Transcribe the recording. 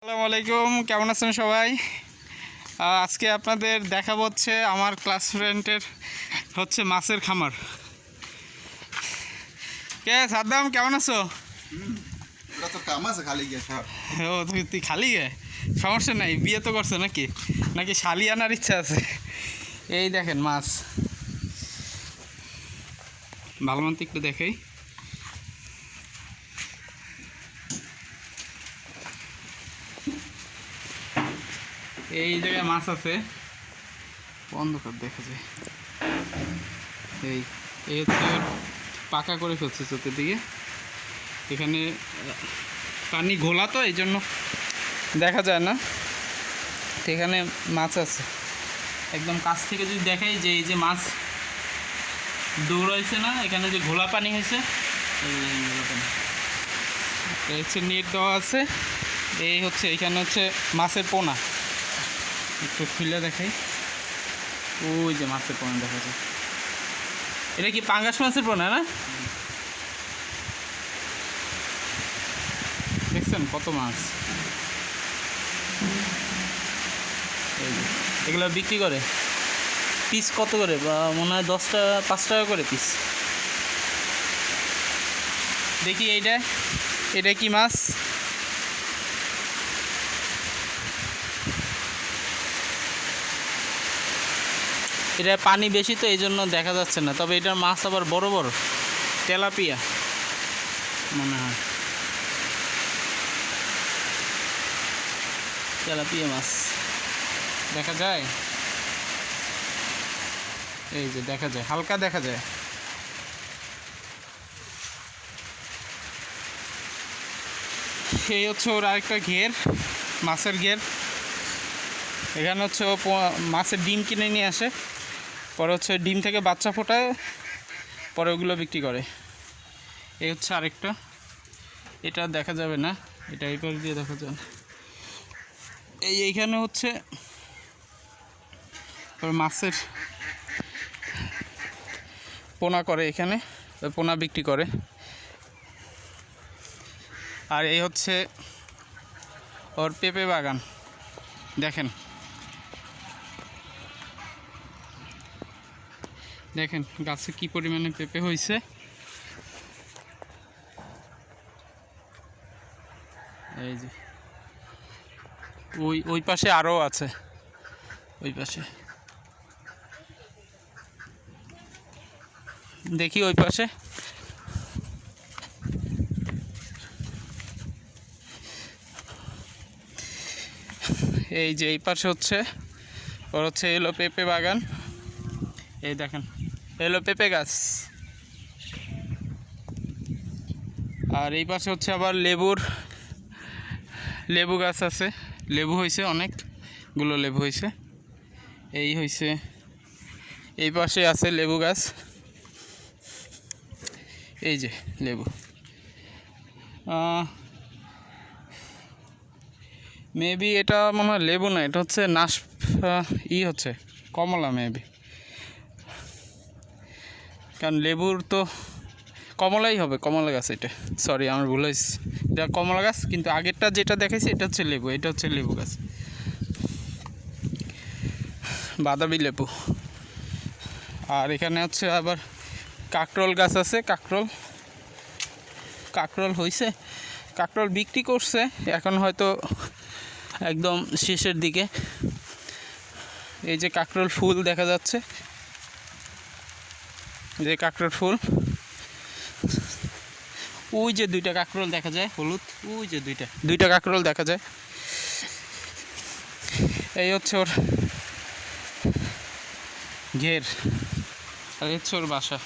আসসালামু আলাইকুম কেমন আছেন সবাই? আজকে আপনাদের দেখাবো হচ্ছে আমার ক্লাস ফ্রেন্ডের হচ্ছে মাছের খামার। কে সাদ্দাম কেমন আছো? ও তুই তুই খালি গে সমস্যা নাই বিয়ে তো করছ নাকি? নাকি শালি আনার ইচ্ছা আছে? এই দেখেন মাছ। ভালো মতো একটু দেখাই। এই জায়গায় মাছ আছে। অন্ধকার দেখা যায়। এই এই হচ্ছে পাকা করে ফেলছে চতুর্দিকে। এখানে, পানি ঘোলা তো, এই জন্য দেখা যায় না। এখানে মাছ আছে। একদম কাছ থেকে যদি দেখাই যে এই যে মাছ দৌড়াইছে না, এখানে যে ঘোলা পানি হয়েছে এই হচ্ছে নেট দেওয়া আছে। এই হচ্ছে, এখানে হচ্ছে মাছের পোনা। একটু খুলে দেখাই। ওই যে মাছের পোনা দেখা যায় এটা কি পাঙ্গাস মাছের পোনা না? দেখছেন কত মাছ? এগুলো বিক্রি করে? পিস কত করে? বা মনে হয় দশ টাকা, পাঁচ টাকা করে পিস। দেখি এইটা। এটা কি মাছ? এটা পানি বেশি তো এই জন্য দেখা যাচ্ছে না। তবে এটার মাছ আবার বড় বড়। তেলাপিয়া, মনে হয়। তেলাপিয়া মাছ। দেখা যায়? এই যে দেখা যায়, হালকা দেখা যায়। এই হচ্ছে ওর আরেকটা ঘের, মাছের ঘের। এখানে হচ্ছে ও মাছের ডিম কিনে নিয়ে আসে। পরে হচ্ছে ডিম থেকে বাচ্চা ফোটায়, পরে ওগুলো বিক্রি করে। এই হচ্ছে আরেকটা। এটা দেখা যাবে না। এটা এই পাশ দিয়ে দেখা যাবে। এই এইখানে হচ্ছে মাছের পোনা করে এখানে পোনা বিক্রি করে। আর এই হচ্ছে ওর পেঁপে বাগান। দেখেন। দেখেন গাছে কি পরিমাণে পেঁপে হয়েছে এই যে। ওই ওই পাশে আরও আছে। ওই পাশে। দেখি ওই পাশে। এই যে এই পাশে হচ্ছে। ওর হচ্ছে এলো পেঁপে বাগান। এই দেখেন। এলো পেঁপে গাছ। আর এই পাশে হচ্ছে আবার লেবুর, লেবু গাছ আছে। লেবু হয়েছে অনেকগুলো লেবু হয়েছে। এই হয়েছে, এই পাশে আছে লেবু গাছ। এই যে লেবু। মেবি এটা মনে হয় লেবু না, এটা হচ্ছে নাশ ই হচ্ছে, কমলা মেবি কারণ লেবুর তো কমলাই হবে, কমলা গাছ এটা। সরি আমার ভুল হয়েছে এটা কমলা গাছ, কিন্তু আগেরটা যেটা দেখাইছি, এটা হচ্ছে লেবু, এটা হচ্ছে লেবু গাছ। বাদাবি লেবু। আর এখানে হচ্ছে আবার কাকরোল গাছ আছে, কাকরোল। কাকরোল হয়েছে কাকরোল বিক্রি করছে, এখন হয়তো একদম শেষের দিকে। এই যে কাকরোল ফুল দেখা যাচ্ছে যে কাকরোল ফুল। ওই যে দুইটা কাকরোল দেখা যায়, হলুদ। ওই যে দুইটা। দুইটা কাকরোল দেখা যায়। এই হচ্ছে ওর ঘের। আর হচ্ছে ওর বাসা।